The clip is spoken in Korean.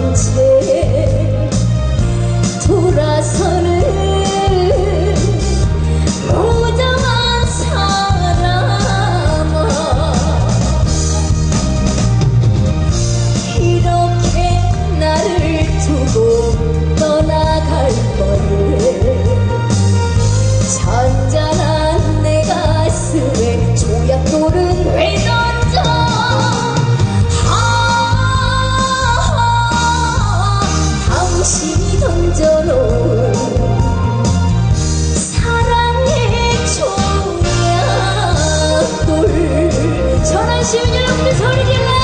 once 다시 던져놓은 사랑의 조약돌 전환시민 여러분들 소리 질러.